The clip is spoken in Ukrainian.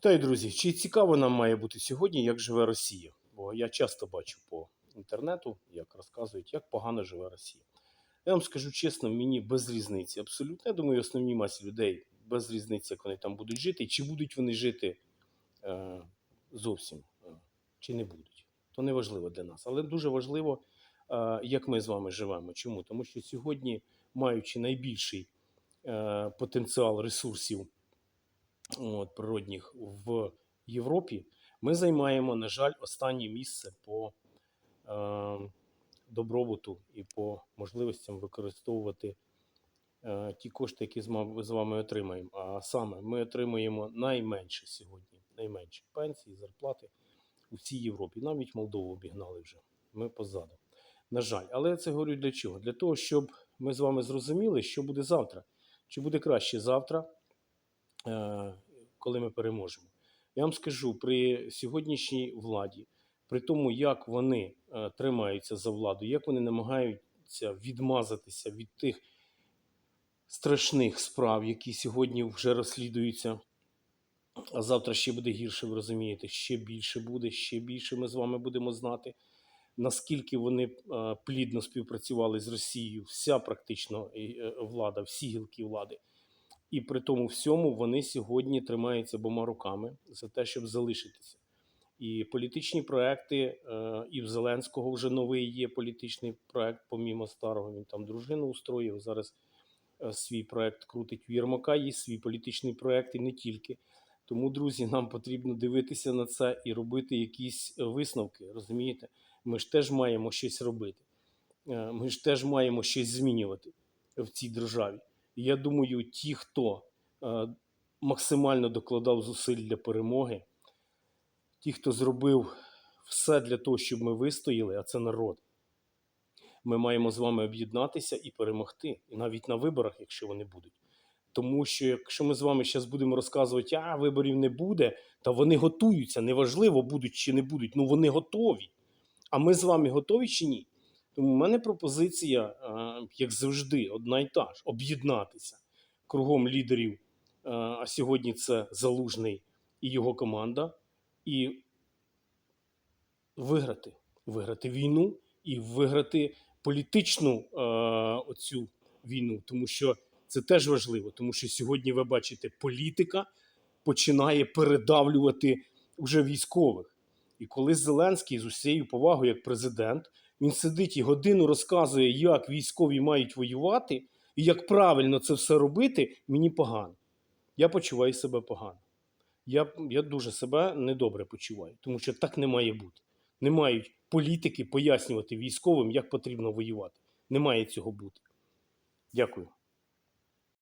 Вітаю, друзі! Чи цікаво нам має бути сьогодні, як живе Росія? Бо я часто бачу по інтернету, як розказують, як погано живе Росія. Я вам скажу чесно, мені без різниці. Абсолютно. Я думаю, основній масі людей без різниці, як вони там будуть жити, чи будуть вони жити е, зовсім, е, чи не будуть. То не важливо для нас. Але дуже важливо, е, як ми з вами живемо. Чому? Тому що сьогодні, маючи найбільший е, потенціал ресурсів от, природних в Європі, ми займаємо, на жаль, останнє місце по е, добробуту і по можливостям використовувати е, ті кошти, які з вами отримаємо. А саме ми отримуємо найменше сьогодні, найменше пенсії, зарплати у всій Європі. Навіть Молдову обігнали вже. Ми позаду. На жаль, але я це говорю для чого? Для того, щоб ми з вами зрозуміли, що буде завтра. Чи буде краще завтра, е, коли ми переможемо. Я вам скажу, при сьогоднішній владі, при тому, як вони е, тримаються за владу, як вони намагаються відмазатися від тих страшних справ, які сьогодні вже розслідуються, а завтра ще буде гірше, ви розумієте, ще більше буде, ще більше ми з вами будемо знати, наскільки вони е, плідно співпрацювали з Росією, вся практично е, влада, всі гілки влади. І при тому всьому вони сьогодні тримаються обома руками за те, щоб залишитися. І політичні проекти, е, і в Зеленського вже новий є політичний проект, помімо старого. Він там дружину устроїв. Зараз е, свій проект крутить. У Єрмака є свій політичний проект і не тільки. Тому, друзі, нам потрібно дивитися на це і робити якісь е, висновки. Розумієте? Ми ж теж маємо щось робити. Ми ж теж маємо щось змінювати в цій державі. Я думаю, ті, хто е, максимально докладав зусиль для перемоги, ті, хто зробив все для того, щоб ми вистояли, а це народ. Ми маємо з вами об'єднатися і перемогти, і навіть на виборах, якщо вони будуть. Тому що якщо ми з вами зараз будемо розказувати, а виборів не буде, та вони готуються, неважливо, будуть чи не будуть, ну вони готові. А ми з вами готові чи ні? Тому в мене пропозиція, е, як завжди, одна й та ж: об'єднатися кругом лідерів. е, А сьогодні це Залужний і його команда, і виграти, виграти війну і виграти політичну е, оцю війну, тому що це теж важливо, тому що сьогодні ви бачите, політика починає передавлювати вже військових. І коли Зеленський з усією повагою як президент, він сидить і годину розказує, як військові мають воювати, і як правильно це все робити, мені погано. Я почуваю себе погано. Я, я дуже себе недобре почуваю, тому що так не має бути. Не мають політики пояснювати військовим, як потрібно воювати. Не має цього бути. Дякую.